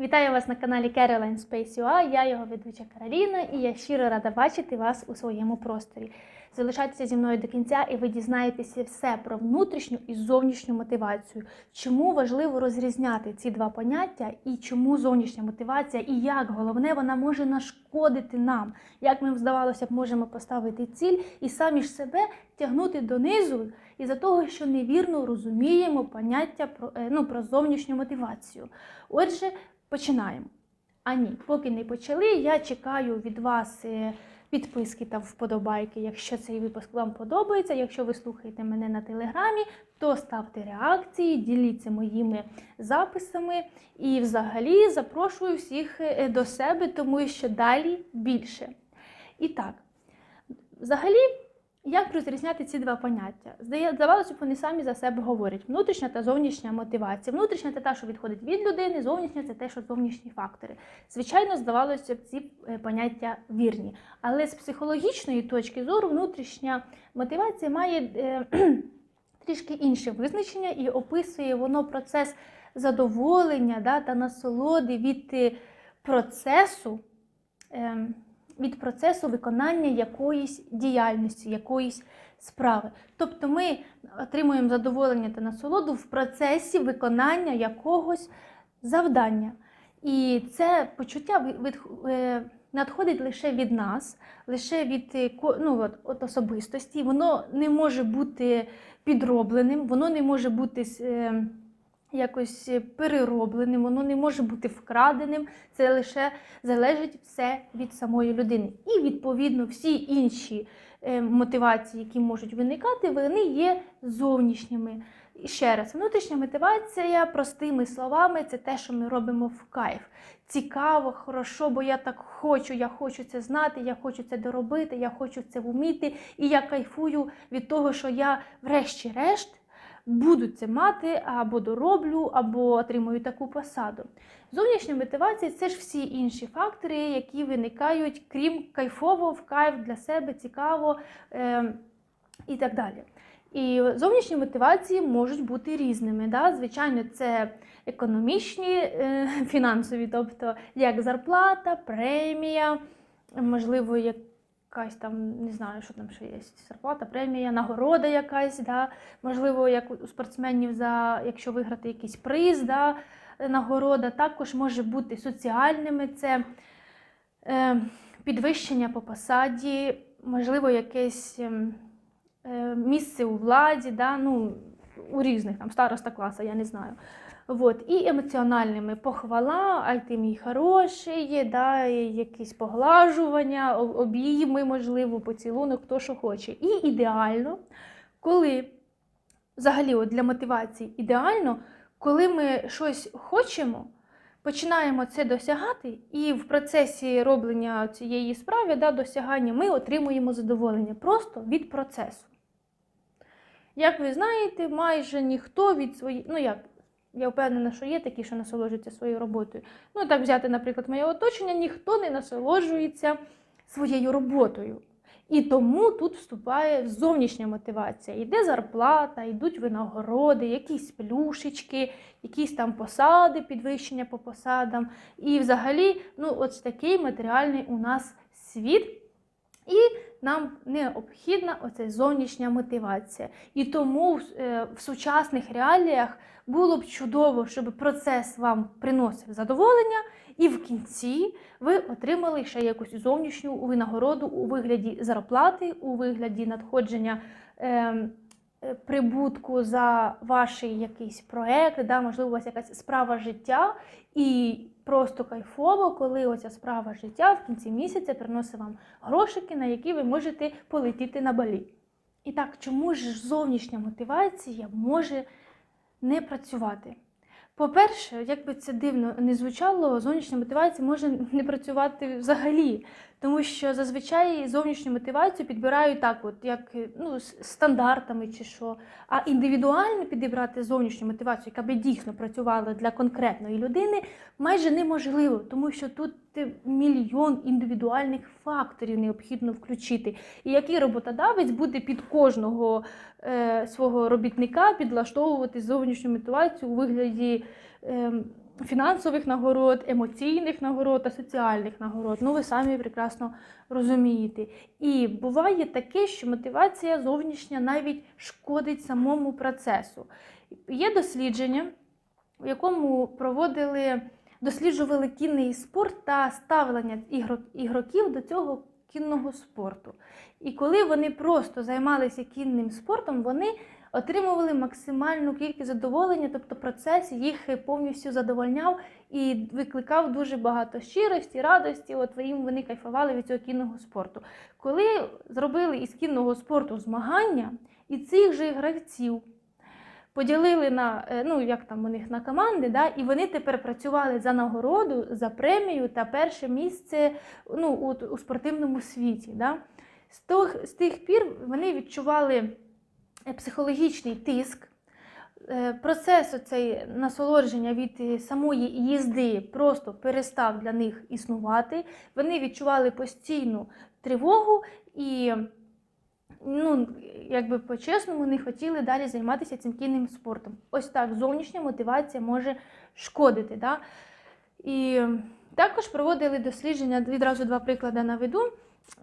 Вітаю вас на каналі Caroline Space UA. Я його ведуча Кароліна, і я щиро рада бачити вас у своєму просторі. Залишайтеся зі мною до кінця, і ви дізнаєтеся все про внутрішню і зовнішню мотивацію. Чому важливо розрізняти ці два поняття, і чому зовнішня мотивація, і як головне вона може нашкодити нам, як ми здавалося б можемо поставити ціль і самі ж себе тягнути донизу із-за того, що невірно розуміємо поняття про, е, ну, про зовнішню мотивацію. Отже, починаємо. А ні, поки не почали, я чекаю від вас е, підписки та вподобайки, якщо цей випуск вам подобається. Якщо ви слухаєте мене на телеграмі, то ставте реакції, діліться моїми записами і взагалі запрошую всіх е, до себе, тому що далі більше. І так, взагалі. Як розрізняти ці два поняття? Здавалося б, вони самі за себе говорять: внутрішня та зовнішня мотивація. Внутрішня це те, що відходить від людини, зовнішня це те, що зовнішні фактори. Звичайно, здавалося б, ці е, поняття вірні. Але з психологічної точки зору внутрішня мотивація має е, трішки інше визначення і описує воно процес задоволення да, та насолоди від е, процесу. Від процесу виконання якоїсь діяльності, якоїсь справи. Тобто ми отримуємо задоволення та насолоду в процесі виконання якогось завдання. І це почуття від, е, надходить лише від нас, лише від е, ну, от, от особистості. Воно не може бути підробленим, воно не може бути. Якось переробленим, воно не може бути вкраденим, це лише залежить все від самої людини. І відповідно всі інші е, мотивації, які можуть виникати, вони є зовнішніми. Ще раз, внутрішня мотивація, простими словами, це те, що ми робимо в кайф. Цікаво, хорошо, бо я так хочу, я хочу це знати, я хочу це доробити, я хочу це вміти, і я кайфую від того, що я, врешті-решт, буду це мати, або дороблю, або отримую таку посаду. Зовнішня мотивація це ж всі інші фактори, які виникають, крім кайфово, в кайф для себе, цікаво е, і так далі. І зовнішні мотивації можуть бути різними. Да? Звичайно, це економічні, е, фінансові, тобто як зарплата, премія, можливо, якась там, не знаю, що там ще є, зарплата, премія, нагорода якась, да? можливо, як у спортсменів, за, якщо виграти якийсь приз, да? нагорода, також може бути соціальними, це е, підвищення по посаді, можливо, якесь ем, е, місце у владі, да? ну, у різних там староста класа, я не знаю. Вот. І емоціональними похвала, ай ти мій хороший, да, якісь поглажування, обійми, можливо, поцілунок, хто що хоче. І ідеально, коли взагалі от для мотивації ідеально, коли ми щось хочемо, починаємо це досягати, і в процесі роблення цієї справи, да, досягання, ми отримуємо задоволення просто від процесу. Як ви знаєте, майже ніхто від своєї, ну як, я впевнена, що є такі, що насолоджуються своєю роботою. Ну, так взяти, наприклад, моє оточення, ніхто не насолоджується своєю роботою. І тому тут вступає зовнішня мотивація. Йде зарплата, йдуть винагороди, якісь плюшечки, якісь там посади, підвищення по посадам. І взагалі, ну, ось такий матеріальний у нас світ. І нам необхідна оця зовнішня мотивація. І тому е, в сучасних реаліях було б чудово, щоб процес вам приносив задоволення, і в кінці ви отримали ще якусь зовнішню винагороду у вигляді зарплати, у вигляді надходження. ем, Прибутку за ваш якийсь проект, да, можливо, у вас якась справа життя, і просто кайфово, коли оця справа життя в кінці місяця приносить вам грошики, на які ви можете полетіти на балі. І так, чому ж зовнішня мотивація може не працювати? По-перше, як би це дивно не звучало, зовнішня мотивація може не працювати взагалі, тому що зазвичай зовнішню мотивацію підбирають так, от як ну, стандартами чи що. А індивідуально підібрати зовнішню мотивацію, яка би дійсно працювала для конкретної людини, майже неможливо, тому що тут е, мільйон індивідуальних факторів необхідно включити. І який роботодавець буде під кожного е, свого робітника підлаштовувати зовнішню мотивацію у вигляді. ем, фінансових нагород, емоційних нагород та соціальних нагород. Ну, ви самі прекрасно розумієте. І буває таке, що мотивація зовнішня навіть шкодить самому процесу. Є дослідження, в якому проводили, досліджували кінний спорт та ставлення ігроків до цього кінного спорту. І коли вони просто займалися кінним спортом, вони отримували максимальну кількість задоволення, тобто процес їх повністю задовольняв і викликав дуже багато щирості, радості. От вони кайфували від цього кінного спорту. Коли зробили із кінного спорту змагання, і цих же гравців поділили на е, ну як там у них на команди, да, і вони тепер працювали за нагороду, за премію та перше місце ну, у, у спортивному світі. Да. З, тих, з тих пір вони відчували психологічний тиск. Е, Процес оцей насолодження від е, самої їзди просто перестав для них існувати. Вони відчували постійну тривогу і, ну, якби по-чесному, не хотіли далі займатися цим кінним спортом. Ось так зовнішня мотивація може шкодити. Да? І також проводили дослідження, відразу два приклади наведу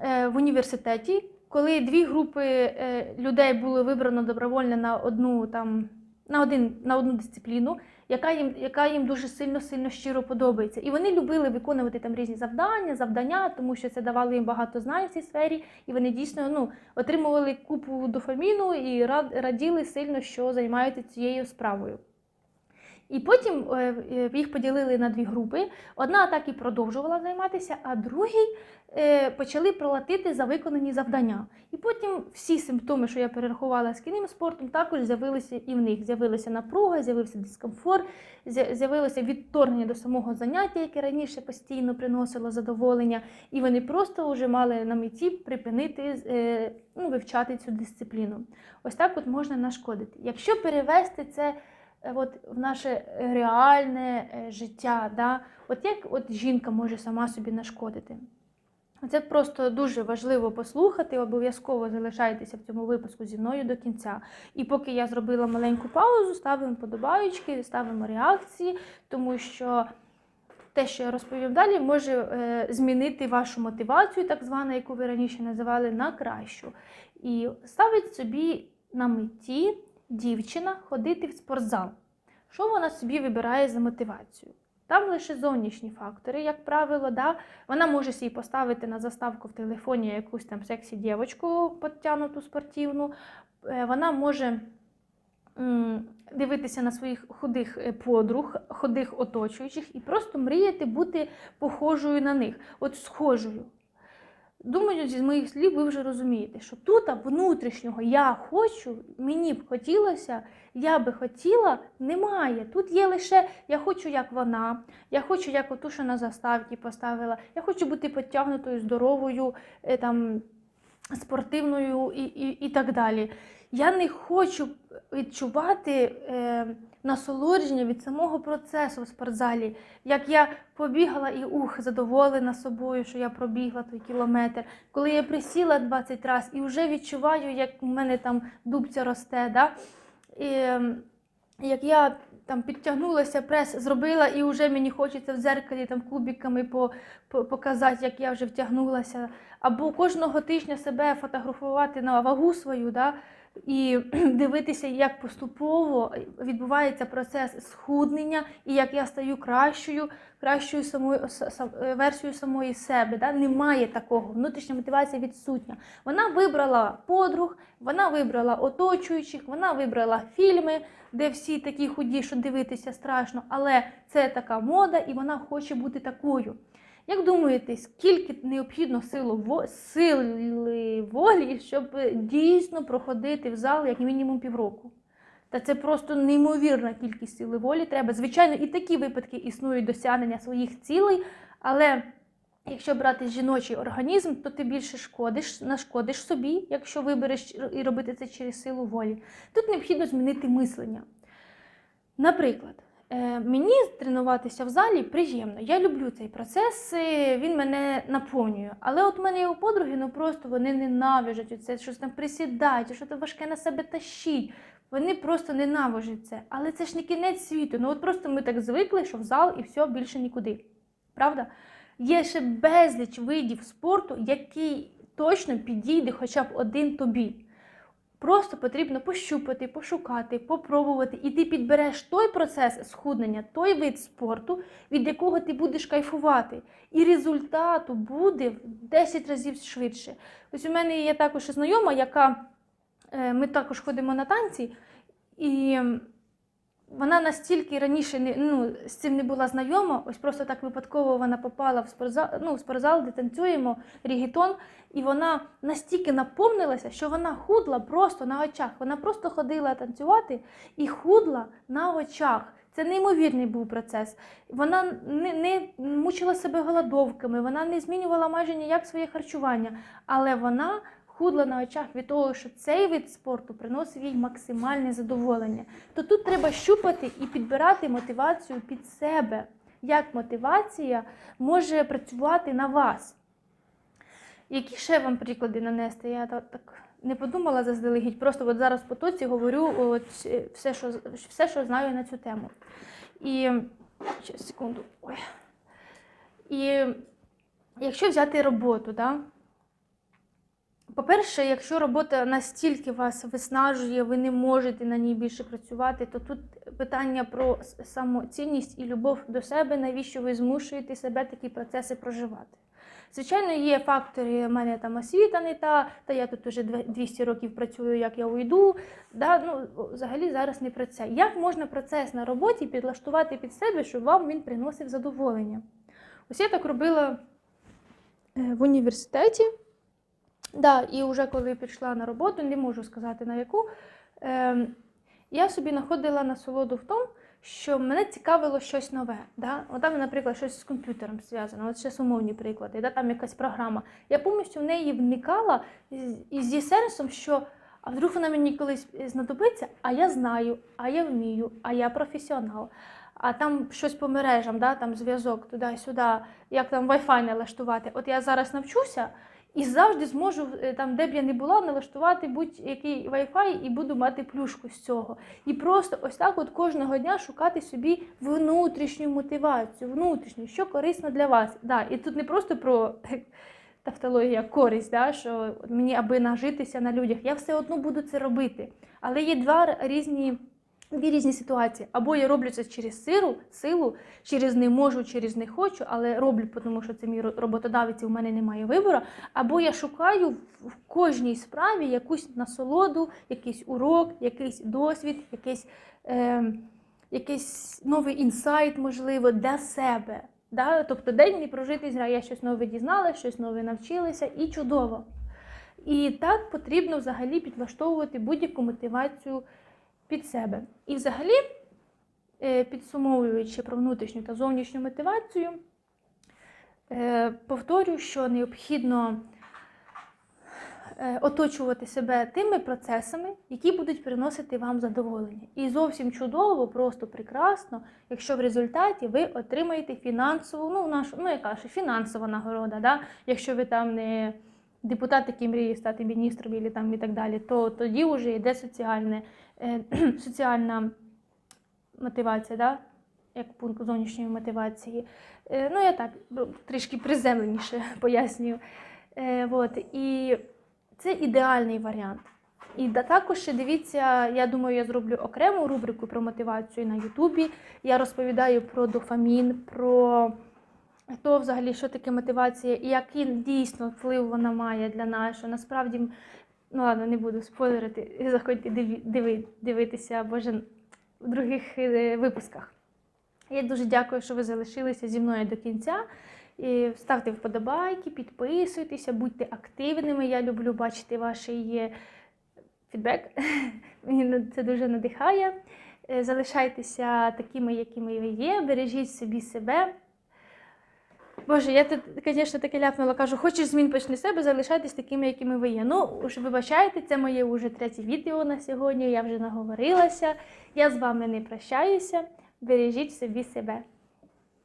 е, в університеті, коли дві групи е, людей було вибрано добровольно на одну там. На, один, на одну дисципліну, яка їм, яка їм дуже сильно сильно щиро подобається. І вони любили виконувати там різні завдання, завдання, тому що це давало їм багато знань в цій сфері, і вони дійсно ну, отримували купу дофаміну і рад, раділи сильно, що займаються цією справою. І потім е, е, їх поділили на дві групи. Одна так і продовжувала займатися, а другій е, почали платити за виконані завдання. І потім всі симптоми, що я перерахувала з кінним спортом, також з'явилися і в них. З'явилася напруга, з'явився дискомфорт, з'явилося відторгнення до самого заняття, яке раніше постійно приносило задоволення, і вони просто вже мали на меті припинити ну, вивчати цю дисципліну. Ось так от можна нашкодити. Якщо перевести це от, в наше реальне е, життя, да? от як от жінка може сама собі нашкодити? Це просто дуже важливо послухати. Обов'язково залишайтеся в цьому випуску зі мною до кінця. І поки я зробила маленьку паузу, ставимо подобаючки, ставимо реакції, тому що те, що я розповім далі, може е, змінити вашу мотивацію, так звану, яку ви раніше називали, на кращу. І ставить собі на меті дівчина ходити в спортзал. Що вона собі вибирає за мотивацію? Там лише зовнішні фактори, як правило, да? вона може собі поставити на заставку в телефоні якусь там сексі дівочку підтягнуту спортивну. Е, Вона може дивитися на своїх худих е, подруг, худих оточуючих і просто мріяти бути похожою на них, от схожою. Думаю, зі моїх слів ви вже розумієте, що тут внутрішнього я хочу, мені б хотілося, я би хотіла, немає. Тут є лише я хочу, як вона, я хочу, як оту, що на заставці поставила, я хочу бути підтягнутою, здоровою, е, там, спортивною і, і, і так далі. Я не хочу відчувати е, насолодження від самого процесу в спортзалі. Як я побігала і ух, задоволена собою, що я пробігла той кілометр. Коли я присіла 20 разів і вже відчуваю, як у мене там дубця росте. Да? І, ем, як я там підтягнулася, прес зробила, і вже мені хочеться в дзеркалі там кубиками по, по, показати, як я вже втягнулася. Або кожного тижня себе фотографувати на вагу свою, да? І дивитися, як поступово відбувається процес схуднення, і як я стаю кращою, кращою самою версією самої себе. Да? Немає такого. Внутрішня мотивація відсутня. Вона вибрала подруг, вона вибрала оточуючих, вона вибрала фільми, де всі такі худі, що дивитися страшно, але це така мода, і вона хоче бути такою. Як думаєте, скільки необхідно силу во- сили волі, щоб дійсно проходити в зал як мінімум півроку? Та це просто неймовірна кількість сили волі треба. Звичайно, і такі випадки існують досягнення своїх цілей, але якщо брати жіночий організм, то ти більше шкодиш, нашкодиш собі, якщо вибереш і робити це через силу волі. Тут необхідно змінити мислення. Наприклад, мені тренуватися в залі приємно. Я люблю цей процес, е, він мене наповнює. Але от в мене у подруги, ну просто вони ненавижать це, щось там присідають, що то важке на себе тащить. Вони просто ненавижать це. Але це ж не кінець світу. Ну от просто ми так звикли, що в зал і все більше нікуди. Правда? Є ще безліч видів спорту, який точно підійде хоча б один тобі. Просто потрібно пощупати, пошукати, попробувати, і ти підбереш той процес схуднення, той вид спорту, від якого ти будеш кайфувати. І результату буде в 10 разів швидше. Ось у мене є також знайома, яка е, ми також ходимо на танці, і вона настільки раніше не, ну, з цим не була знайома, ось просто так випадково вона попала в спортзал, ну, в спортзал, де танцюємо рігітон, і вона настільки наповнилася, що вона худла просто на очах. Вона просто ходила танцювати і худла на очах. Це неймовірний був процес. Вона не, не мучила себе голодовками, вона не змінювала майже ніяк своє харчування, але вона худла на очах від того, що цей вид спорту приносив їй максимальне задоволення. То тут треба щупати і підбирати мотивацію під себе. Як мотивація може працювати на вас? Які ще вам приклади нанести? Я так, не подумала заздалегідь, просто от зараз в потоці говорю от, е, все, що, все, що знаю на цю тему. І ще секунду. Ой. І якщо взяти роботу, да? По-перше, якщо робота настільки вас виснажує, ви не можете на ній більше працювати, то тут питання про самоцінність і любов до себе, навіщо ви змушуєте себе такі процеси проживати. Звичайно, є фактори, в мене там освіта не та, та я тут две- 200 років працюю, як я уйду. Да? Ну, взагалі зараз не про це. Як можна процес на роботі підлаштувати під себе, щоб вам він приносив задоволення? Ось я так робила е, в університеті. Да, і вже коли пішла на роботу, не можу сказати на яку, е, я собі знаходила насолоду в тому, що мене цікавило щось нове. Да? От там, наприклад, щось з комп'ютером зв'язано, от ще умовні приклади, да? там якась програма. Я повністю в неї вникала і зі сенсом, що а вдруг вона мені колись знадобиться, а я знаю, а я вмію, а я професіонал. А там щось по мережам, да? там зв'язок туди-сюди, як там Wi-Fi налаштувати. От я зараз навчуся. І завжди зможу, е, там, де б я не була, налаштувати будь-який Wi-Fi і буду мати плюшку з цього. І просто ось так от кожного дня шукати собі внутрішню мотивацію, внутрішню, що корисно для вас. Да, і тут не просто про тавтологія користь, да, що мені аби нажитися на людях. Я все одно буду це робити. Але є два різні. Дві різні ситуації. Або я роблю це через силу, силу, через не можу, через не хочу, але роблю, тому що це мій роботодавець, і в мене немає вибору. Або я шукаю в кожній справі якусь насолоду, якийсь урок, якийсь досвід, якийсь, е, якийсь новий інсайт, можливо, для себе. Да? Тобто день не прожитий зря, я щось нове дізналася, щось нове навчилася, і чудово. І так потрібно взагалі підлаштовувати будь-яку мотивацію під себе. І взагалі, е, підсумовуючи про внутрішню та зовнішню мотивацію, е, повторю, що необхідно е, оточувати себе тими процесами, які будуть приносити вам задоволення. І зовсім чудово, просто прекрасно, якщо в результаті ви отримаєте фінансову, ну, нашу, ну яка ж фінансова нагорода, да? якщо ви там не депутат, який мріє стати міністром і, там, і так далі, то тоді вже йде соціальне, соціальна мотивація, да? як пункт зовнішньої мотивації. Е, ну, я так трішки приземленіше пояснюю. Е, от, і це ідеальний варіант. І також ще дивіться, я думаю, я зроблю окрему рубрику про мотивацію на Ютубі. Я розповідаю про дофамін, про то взагалі, що таке мотивація, і який дійсно вплив вона має для нас, що насправді, ну ладно, не буду спойлерити, заходьте диви, дивитися боже, в других е, випусках. Я дуже дякую, що ви залишилися зі мною до кінця. І ставте вподобайки, підписуйтеся, будьте активними. Я люблю бачити ваш фідбек. Мені це дуже надихає. Е, Залишайтеся такими, якими ви є, бережіть собі себе. Боже, я звісно, таке ляпнула, кажу, хочеш змін почни себе, залишайтесь такими, якими ви є. Ну, уж вибачайте, це моє вже третє відео на сьогодні, я вже наговорилася. Я з вами не прощаюся. Бережіть собі себе.